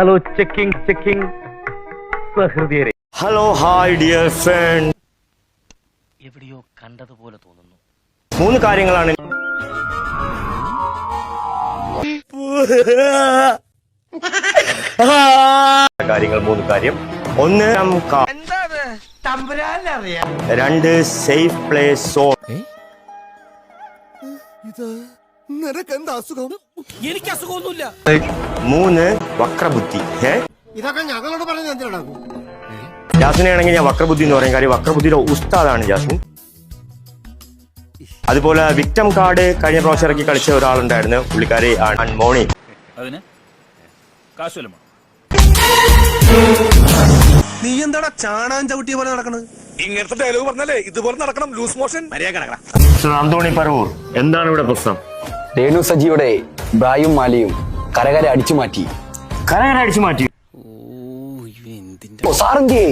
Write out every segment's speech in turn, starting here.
Hello checking checking സഹൃദയരെ. Hello hi dear friend എവിടെയോ കണ്ടതുപോലെ തോന്നുന്നു. മൂന്ന് കാര്യങ്ങളാണ്. കാര്യങ്ങൾ മൂന്ന് കാര്യം. ഒന്ന് രണ്ട് സേഫ് പ്ലേസ് സോൺ മൂന്ന് വക്രബുദ്ധി ഏ ഇതൊക്കെ ഞങ്ങളോട് പറയുന്നത് എന്തിനാണ് ആണെങ്കിൽ ഞാൻ വക്രബുദ്ധി എന്ന് പറയും. കാര്യം വക്രബുദ്ധിയുടെ ഉസ്താദാണ് ജാസിൻ അതുപോലെ വിക്ടം കാർഡ് കഴിഞ്ഞ പ്രാവശ്യം ഇറക്കി കളിച്ച ഒരാളുണ്ടായിരുന്നു. പുള്ളിക്കാരി ആണ് മോണി. നീ എന്താടാ ചാണാൻ ചവിട്ടിയ പോലെ നടക്കണത്? ഇങ്ങനത്തെ ഡയലോഗ് പറഞ്ഞാലേ ഇതുപോലെ നടക്കണം. ലൂസ് മോഷൻ അന്തോണി പറവൂർ എന്താണ് ഇവിടെ പ്രശ്നം? രേണു സജിയുടെ ബ്രായും മാലയും കരകര അടിച്ചു മാറ്റി. കരകര അടിച്ചു മാറ്റി. ഓ സാറെന്തേ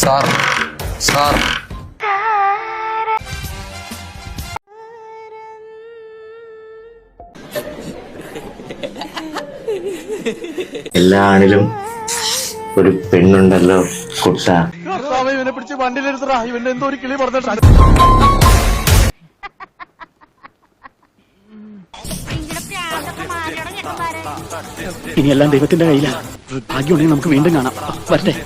സാർ സാർ. എല്ലാ ആണിലും ഒരു പെണ്ണുണ്ടല്ലോ കുട്ട. ഇവനെ പിടിച്ച് വണ്ടിയിലെടുത്തടാ ഇവന്റെ എന്തോ ഒരു കിളി പറഞ്ഞിട്ടാ. ഇനിയെല്ലാം ദൈവത്തിന്റെ കയ്യിലാണ്. ഭാഗ്യമുണ്ടെങ്കിൽ നമുക്ക് വീണ്ടും കാണാം. വരട്ടെ.